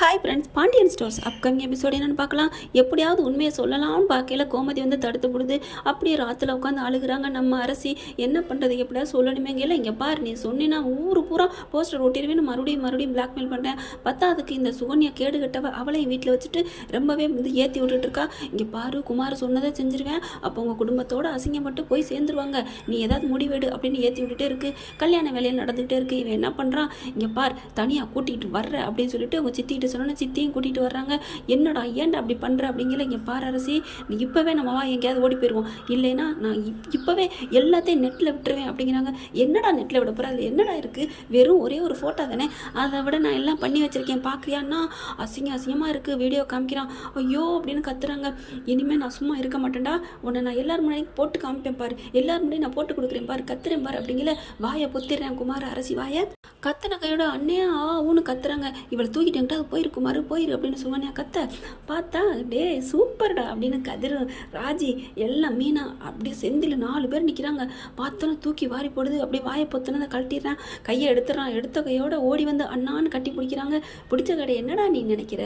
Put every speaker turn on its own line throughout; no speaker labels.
Hi friends Pandian stores upcoming episode என்னென்னு பார்க்கலாம். எப்படியாவது உண்மையை சொல்லலாம்னு பார்க்கல கோமதி வந்து தடுத்து விடுது. அப்படியே ராத்தில் உட்காந்து அழுகுறாங்க. நம்ம அரசி என்ன பண்ணுறது எப்படியாவது சொல்லணுமே இல்லை. இங்கே பாரு நீ சொன்னீன்னா ஊர் பூரா போஸ்டர் ஒட்டிடுவேன் மறுபடியும் மறுபடியும் பிளாக்மெயில் பண்ணுறேன் பத்தாவதுக்கு இந்த சுகன்யா கேடு கட்டவ அவளையும் வீட்டில் வச்சுட்டு ரொம்பவே வந்து ஏற்றி விட்டுட்டு இருக்கா. இங்கே பாரு குமார் சொன்னதை செஞ்சுருவேன். அப்போ உங்கள் குடும்பத்தோடு அசிங்கப்பட்டு போய் சேர்ந்துருவாங்க. நீ ஏதாவது முடிவெடு அப்படின்னு ஏற்றி விட்டுட்டே இருக்கு. கல்யாண வேலையில் நடந்துகிட்டே இருக்கு. இவன் என்ன பண்ணுறான் இங்கே பார் தனியாக கூட்டிகிட்டு வர்ற அப்படின்னு சொல்லிட்டு அவங்க சித்திட்டு சொன்னோன்னே சித்தியும் கூட்டிகிட்டு வர்றாங்க. என்னடா ஏன்டா அப்படி பண்ணுற அப்படிங்கிற இங்கே பாரு அரசி. நீ இப்போவே நம்ம வா எங்கேயாவது ஓடி போயிடுவோம் இல்லைன்னா நான் இப் இப்போவே எல்லாத்தையும் நெட்டில் விட்டுருவேன் அப்படிங்கிறாங்க. என்னடா நெட்டில் விட போகிற அதில் என்னடா இருக்குது வெறும் ஒரே ஒரு ஃபோட்டோ தானே. அதை விட நான் எல்லாம் பண்ணி வச்சுருக்கேன். பார்க்குறியான்னா அசிங்க அசிங்கமாக இருக்குது வீடியோ காமிக்கிறான். ஐயோ அப்படின்னு கத்துறாங்க. இனிமேல் நான் சும்மா இருக்க மாட்டேன்டா. உன்னை நான் எல்லார் முன்னாடியும் போட்டு காமிப்பேன் பாரு. எல்லார் முன்னாடியும் நான் போட்டு கொடுக்குறேன் பாரு. கத்துறேன் பாரு அப்படிங்கிற வாயை பொத்திடுறேன் குமார் அரசி. வாயை கத்தன கையோட அண்ணையா ஆ ஊன்னு கத்துறாங்க. இவளை தூக்கிட்டு எங்கிட்ட போயிரு குமார் போயிரு அப்படின்னு சுகன்யா கத்த பார்த்தா டே சூப்பர்டா அப்படின்னு கதிர் ராஜி எல்லாம் மீனா அப்படியே செந்தில் நாலு பேர் நிற்கிறாங்க பார்த்தாலும் தூக்கி வாரி போடுது அப்படியே வாயை பொத்துனதை கழட்டிடுறான். கையை எடுத்துறான் எடுத்த கையோட ஓடி வந்து அண்ணான்னு கட்டி பிடிக்கிறாங்க. பிடிச்ச கடை என்னடா நீ நினைக்கிற?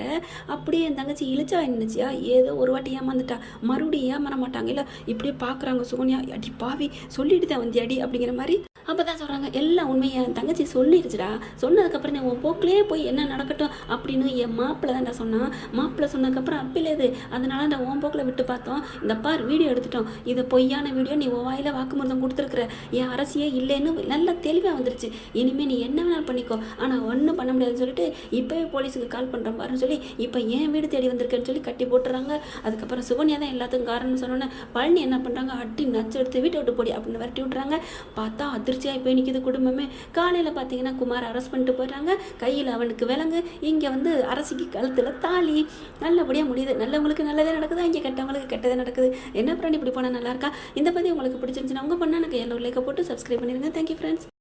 அப்படியே என் தங்கச்சி இழிச்சா நினைச்சியா ஏதோ ஒரு வாட்டி ஏமாந்துட்டா. மறுபடியும் ஏமாற மாட்டாங்க இல்லை இப்படியே பார்க்குறாங்க சுகன்யா. அடி பாவி சொல்லிட்டு தான் வந்து அடி அப்படிங்கிற மாதிரி. அப்போ தான் சொல்கிறாங்க எல்லாம் உண்மையை? என் தங்கச்சி சொல்லிடுச்சுடா சொன்னதுக்கப்புறம் நீ உன் போக்கிலே போய் என்ன நடக்கட்டும் அப்படின்னு என் மாப்பிள்ளை தான்டா சொன்னான் மாப்பிள்ளை சொன்னதுக்கப்புறம் அப்பிலேது அதனால நான் ஓம்போக்கில் விட்டு பார்த்தோம். இந்த பார் வீடியோ எடுத்துட்டோம். இது பொய்யான வீடியோ நீ உன் வாயில் வாக்குமூலம் கொடுத்துருக்குற. என் அரசியே இல்லைன்னு நல்லா தெளிவாக வந்துருச்சு. இனிமேல் நீ என்ன வேணாலும் பண்ணிக்கோ. ஆனால் ஒன்றும் பண்ண முடியாதுன்னு சொல்லிட்டு இப்போவே போலீஸுக்கு கால் பண்ணுறேன் பாருன்னு சொல்லி இப்போ ஏன் வீடு தேடி வந்திருக்கேன்னு சொல்லி கட்டி போட்டுறாங்க. அதுக்கப்புறம் சுகன்யா தான் எல்லாத்துக்கும் காரணம்னு சொன்னோன்னே பழனி என்ன பண்ணுறாங்க அட்டி நச்சு எடுத்து வீட்டை விட்டு போடி அப்படின்னு விரட்டி விட்றாங்க பார்த்தா அதிர்ச்சியாக போய் நிற்கிது குடும்பமே. காலையில் பார்த்தீங்கன்னா குமார் அரெஸ்ட் பண்ணிட்டு போயிடுறாங்க. கையில் அவனுக்கு விலங்கு. இங்கே வந்து அரசிக்கு கழுத்தில் தாலி நல்லபடியாக முடியுது. நல்லவங்களுக்கு நல்லதே நடக்குது? இங்கே கெட்டவங்களுக்கு கெட்டதே நடக்குது. என்ன பண்ணி இப்படி போனால் நல்லா இருக்கா? இந்த பற்றி உங்களுக்கு பிடிச்சிருந்துச்சுன்னா உங்கள் பண்ண எனக்கு எல்லோ லைக்கை போட்டு சப்ஸ்கிரைப் பண்ணிடுங்க தேங்க்யூ ஃப்ரெண்ட்ஸ்